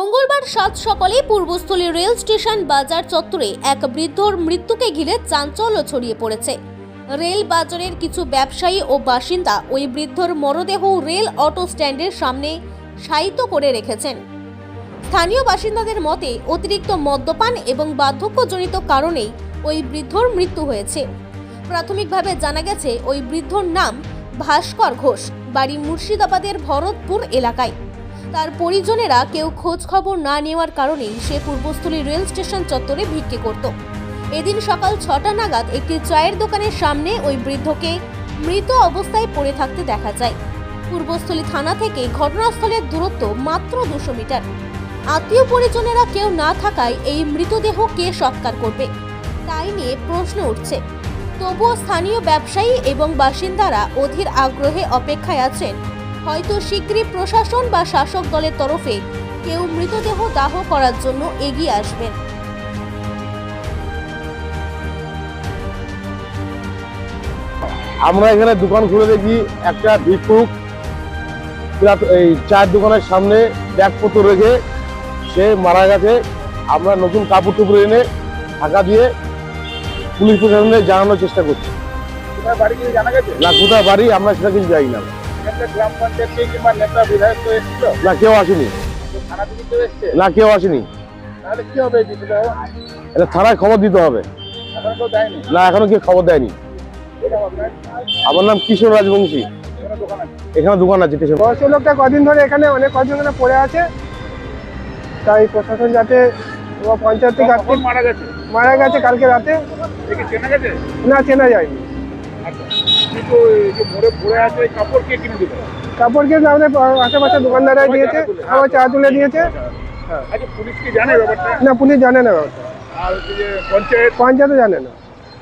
মঙ্গলবার সাত সকালে পূর্বস্থলী রেল স্টেশন বাজার চত্বরে এক বৃদ্ধর মৃত্যুকে ঘিরে চাঞ্চল্য ছড়িয়ে পড়েছে। রেল বাজারের কিছু ব্যবসায়ী ও বাসিন্দা ওই বৃদ্ধর মরদেহ রেল অটো স্ট্যান্ডের সামনে শায়িত করে রেখেছেন। স্থানীয় বাসিন্দাদের মতে, অতিরিক্ত মদ্যপান এবং বার্ধক্যজনিত কারণেই ওই বৃদ্ধর মৃত্যু হয়েছে। প্রাথমিকভাবে জানা গেছে, ওই বৃদ্ধর নাম ভাস্কর ঘোষ, বাড়ি মুর্শিদাবাদের ভরতপুর এলাকায়। তার পরিজনেরা কেউ খোঁজ খবর না নেওয়ার কারণেই সে পূর্বস্থলী রেল স্টেশন চত্বরে ভিক্ষে করত। এদিন সকাল ছটা নাগাদ একটি চায়ের দোকানের সামনে ওই বৃদ্ধকে মৃত অবস্থায় পড়ে থাকতে দেখা যায়। পূর্বস্থলী থানা থেকে ঘটনাস্থলের দূরত্ব মাত্র দুশো মিটার। আত্মীয় পরিজনেরা কেউ না থাকায় এই মৃতদেহ কে সৎকার করবে, তাই নিয়ে প্রশ্ন উঠছে। তবুও স্থানীয় ব্যবসায়ী এবং বাসিন্দারা অধীর আগ্রহে অপেক্ষায় আছেন হয়তো শীঘ্রই প্রশাসন বা শাসক দলের তরফে কেউ মৃতদেহ দাহ করার জন্য এগিয়ে আসবেন। আমরা এখানে দোকান খুলে দেখি একটা ভিক্ষুক এই চায়ের দোকানের সামনে ব্যাগপত্র রেখে সে মারা গেছে। আমরা নতুন কাপড় টুপড় এনে ঢাকা দিয়ে পুলিশ প্রশাসনে জানানোর চেষ্টা করছি। তোমার বাড়ি কিছু জানা গেছে? না কোথায় বাড়ি আমরা সেটা কিছু যাই না। গ্রাম পঞ্চায়েত কিংবা নেতা বিধায়ক তো এসেছিল? না কেউ আসেনি। থানা থেকে কেউ এসছে? না কেউ আসেনি। তাহলে কি হবে বিষয়টা? এটা থানায় খবর দিতে হবে। এখন কেউ দেয়নি? না এখনও কেউ খবর দেয়নি। আমার নাম কিশোর রাজবংশী। কোনো দোকান আছে? এখানে দোকান আছে স্টেশন। বয়স্ক লোকটা কদিন ধরে এখানে অনেক কজন ধরে পড়ে আছে। তাই প্রশাসন যাতে পঞ্চায়েত থেকে মারা গেছে? মারা গেছে কালকে রাতে। দেখি চেনা গেছে? না চেনা যায়নি। আচ্ছা। কিন্তু এই পড়ে আছে কাপড় কে কিনে কাপড় আমাদের আশেপাশে দোকানদাররা দিয়েছে আমার চা তুলে দিয়েছে। আচ্ছা পুলিশ কি জানে ব্যাপারটা? না পুলিশ জানে না ব্যাপারটা। আর যে পঞ্চায়েত? পঞ্চায়েতও জানে না।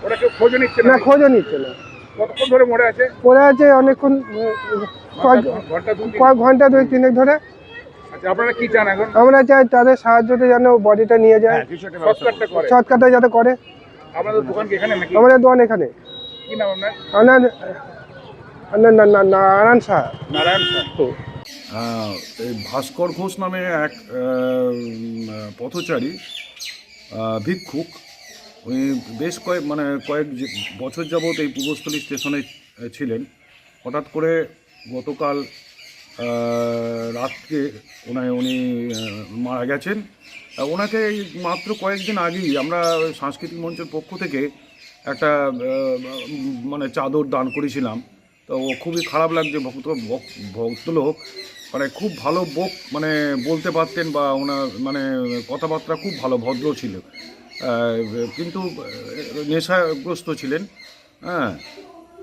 ওরা কেউ খোঁজ নিচ্ছে না? খোঁজও নিচ্ছে না। কতক্ষণ ধরে মরে আছে? পড়ে আছে অনেকক্ষণ কয়েক- ঘণ্টা দুই তিনেক ধরে। আচ্ছা আপনারা কি চান এখন? আমরা চাই তাদের সাহায্যতে যেন বডিটা নিয়ে যায়। সৎকারটা শর্টকাটটা যাতে করে। আপনাদের দোকান এখানে আমাদের দোকান এখানে। কি নাম আপনার? নারায়ণ সাহা নারায়ণ স্যার। এই ভাস্কর ঘোষ নামে এক পথচারী ভিক্ষুক। উনি বেশ কয়েক মানে কয়েক যে- বছর যাবৎ এই পূর্বস্থলী স্টেশনে ছিলেন। হঠাৎ করে গতকাল রাত্রে ওনায় উনি মারা গেছেন। ওনাকে মাত্র কয়েকদিন আগেই আমরা সাংস্কৃতিক মঞ্চের পক্ষ থেকে একটা মানে চাদর দান করেছিলাম। তো ও খুবই খারাপ লাগছে, ভক্ত ভক- ভক্তলোক। মানে খুব ভালো বক মানে বলতে পারতেন বা ওনার মানে কথাবার্তা খুব ভালো, ভদ্র ছিল। কিন্তু নেশাগ্রস্ত ছিলেন। হ্যাঁ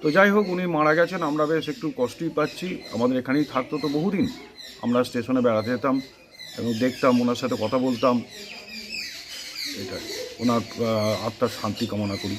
তো যাই হোক, উনি মারা গেছেন, আমরা বেশ একটু কষ্টই পাচ্ছি। আমাদের এখানেই থাকতো তো বহুদিন। আমরা স্টেশনে বেড়াতে যেতাম এবং দেখতাম, ওনার সাথে কথা বলতাম। এটা ওনার আত্মার শান্তি কামনা করি।